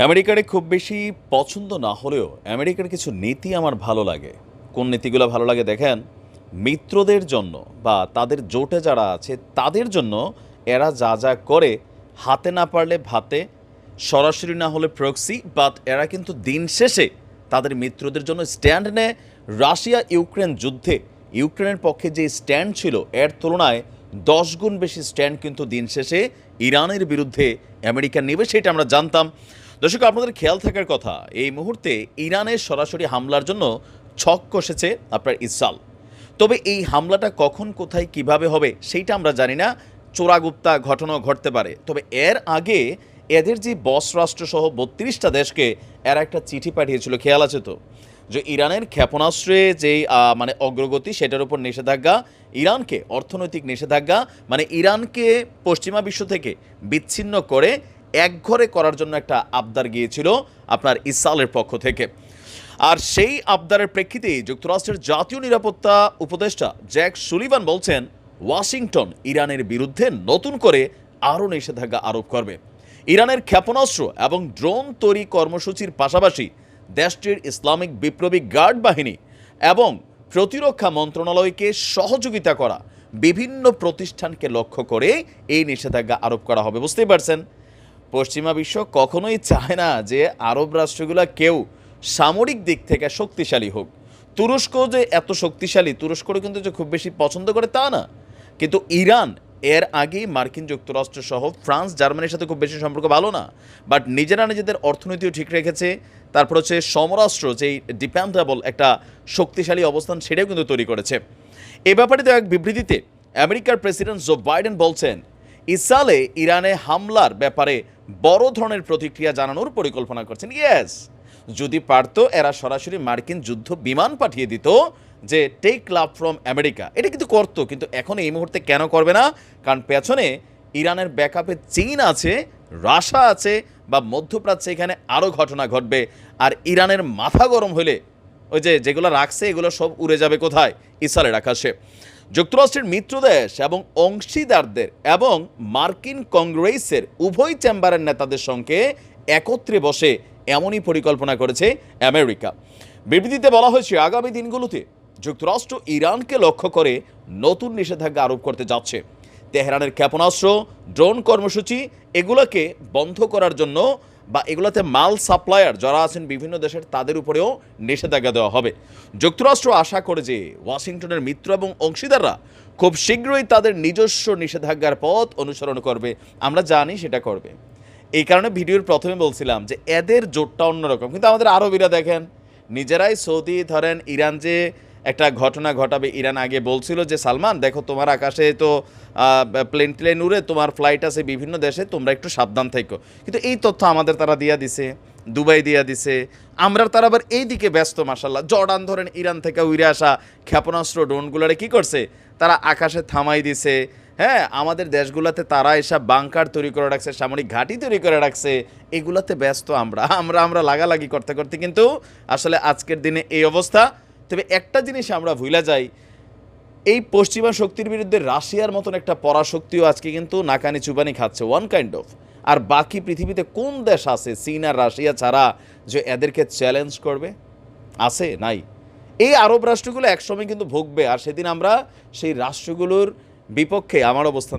আমেরিকারে খুব বেশি পছন্দ না হলেও আমেরিকার কিছু নীতি আমার ভালো লাগে। কোন নীতিগুলো ভালো লাগে দেখেন? মিত্রদের জন্য বা তাদের জোটে যারা আছে তাদের জন্য এরা যা যা করে, হাতে না পারলে ভাতে, সরাসরি না হলে প্রক্সি, বাট এরা কিন্তু দিন শেষে তাদের মিত্রদের জন্য স্ট্যান্ড নেয়। রাশিয়া ইউক্রেন যুদ্ধে, ইউক্রেনের পক্ষে যে স্ট্যান্ড ছিল, এর তুলনায় দশ গুণ বেশি স্ট্যান্ড কিন্তু দিন শেষে ইরানের বিরুদ্ধে আমেরিকা নেবে, সেটা আমরা জানতাম। দর্শক, আপনাদের খেয়াল থাকার কথা, এই মুহূর্তে ইরানের সরাসরি হামলার জন্য ছক কষেছে আপনার ইসরাল তবে এই হামলাটা কখন, কোথায়, কীভাবে হবে, সেইটা আমরা জানি না। চোরাগুপ্তা ঘটনাও ঘটতে পারে। তবে এর আগে এদের যে বস রাষ্ট্রসহ বত্রিশটা দেশকে এরা একটা চিঠি পাঠিয়েছিল, খেয়াল আছে তো? যে ইরানের ক্ষেপণাস্ত্রে যেই মানে অগ্রগতি, সেটার উপর নিষেধাজ্ঞা, ইরানকে অর্থনৈতিক নিষেধাজ্ঞা মানে ইরানকে পশ্চিমা বিশ্ব থেকে বিচ্ছিন্ন করে একঘরে করার জন্য একটা আবদার গিয়েছিল আপনার ইসালের পক্ষ থেকে। আর সেই আবদারের প্রেক্ষিতেই যুক্তরাষ্ট্রের জাতীয় নিরাপত্তা উপদেষ্টা জ্যাক সুলিভান বলছেন, ওয়াশিংটন ইরানের বিরুদ্ধে নতুন করে আরও নিষেধাজ্ঞা আরোপ করবে। ইরানের ক্ষেপণাস্ত্র এবং ড্রোন তৈরি কর্মসূচির পাশাপাশি দেশটির ইসলামিক বিপ্লবী গার্ড বাহিনী এবং প্রতিরক্ষা মন্ত্রণালয়কে সহযোগিতা করা বিভিন্ন প্রতিষ্ঠানকে লক্ষ্য করে এই নিষেধাজ্ঞা আরোপ করা হবে। বুঝতেই পারছেন? পশ্চিমা বিশ্ব কখনোই চায় না যে আরব রাষ্ট্রগুলো কেউ সামরিক দিক থেকে শক্তিশালী হোক। তুরস্ক যে এত শক্তিশালী, তুরস্করও কিন্তু যে খুব বেশি পছন্দ করে তা না। কিন্তু ইরান এর আগেই মার্কিন যুক্তরাষ্ট্র সহ ফ্রান্স, জার্মানির সাথে খুব বেশি সম্পর্ক ভালো না। বাট নিজেরা নিজেদের অর্থনীতিও ঠিক রেখেছে। তারপর হচ্ছে সমরাষ্ট্র, যেই ডিপেন্ডেবল একটা শক্তিশালী অবস্থান, সেটাও কিন্তু তৈরি করেছে। এ ব্যাপারে দেওয়া এক বিবৃতিতে আমেরিকার প্রেসিডেন্ট জো বাইডেন বলছেন ইসালে ইরানে হামলার ব্যাপারে বড় ধরনের প্রতিক্রিয়া জানানোর পরিকল্পনা করছেন। ইয়েস যদি পারত, এরা সরাসরি মার্কিন যুদ্ধ বিমান পাঠিয়ে দিত যে টেক লাভ ফ্রম আমেরিকা এটা কিন্তু করতো, কিন্তু এখন এই মুহূর্তে কেন করবে না? কারণ পেছনে ইরানের ব্যাকআপে চীন আছে রাশা আছে, বা মধ্যপ্রাচ্যে এখানে আরও ঘটনা ঘটবে। আর ইরানের মাথা গরম হলে, ওই যে যেগুলো রাখছে, এগুলো সব উড়ে যাবে কোথায়? ইসরায়েলের আকাশে। যুক্তরাষ্ট্রের মিত্র দেশ এবং অংশীদারদের এবং মার্কিন কংগ্রেসের উভয় চেম্বারের নেতাদের সঙ্গে একত্রে বসে এমনই পরিকল্পনা করেছে আমেরিকা। বিবৃতিতে বলা হয়েছে, আগামী দিনগুলোতে যুক্তরাষ্ট্র ইরানকে লক্ষ্য করে নতুন নিষেধাজ্ঞা আরোপ করতে যাচ্ছে। তেহরানের ক্ষেপণাস্ত্র, ড্রোন কর্মসূচি, এগুলোকে বন্ধ করার জন্য বা এগুলোতে মাল সাপ্লায়ার যারা আছেন বিভিন্ন দেশের, তাদের উপরেও নিষেধাজ্ঞা দেওয়া হবে। যুক্তরাষ্ট্র আশা করে যে ওয়াশিংটনের মিত্র এবং অংশীদাররা খুব শীঘ্রই তাদের নিজস্ব নিষেধাজ্ঞার পথ অনুসরণ করবে। আমরা জানি সেটা করবে। এই কারণে ভিডিওর প্রথমে বলছিলাম যে এদের জোটটা অন্যরকম। কিন্তু আমাদের আরবিরা দেখেন, নিজেরাই সৌদি, ধরেন ইরান যে একটা ঘটনা ঘটাবে ইরান আগে বলছিল যে, সালমান, দেখো তোমার আকাশে তো প্লেন ট্লেন উড়ে, তোমার ফ্লাইট আছে বিভিন্ন দেশে, তোমরা একটু সাবধান থেকো। কিন্তু এই তথ্য আমাদের তারা দিয়া দিছে, দুবাই দিয়া দিছে। আমরা তারা আবার এই দিকে ব্যস্ত মাসাল্লাহ জর্ডান ধরেন ইরান থেকে উড়ে আসা ক্ষেপণাস্ত্র ড্রোনগুলোরে কি করছে? তারা আকাশে থামাই দিছে। হ্যাঁ আমাদের দেশগুলোতে তারা এসব বাংকার তৈরি করে রাখছে, সামরিক ঘাঁটি তৈরি করে রাখছে। এগুলাতে ব্যস্ত আমরা। আমরা আমরা লাগালাগি করতে করতে কিন্তু আসলে আজকের দিনে এই অবস্থা। তবে একটা জিনিস আমরা ভুলে যাই, এই পশ্চিমা শক্তির বিরুদ্ধে রাশিয়ার মতন একটা পরাশক্তিও আজকে কিন্তু নাকানি চুবানি খাচ্ছে ওয়ান কাইন্ড অফ আর বাকি পৃথিবীতে কোন দেশ আছে, চীন আর রাশিয়া ছাড়া, যে এদেরকে চ্যালেঞ্জ করবে? আছে? নাই। এই আরব রাষ্ট্রগুলো একসময় কিন্তু ভুগবে, আর সেদিন আমরা সেই রাষ্ট্রগুলোর বিপক্ষে আমার অবস্থান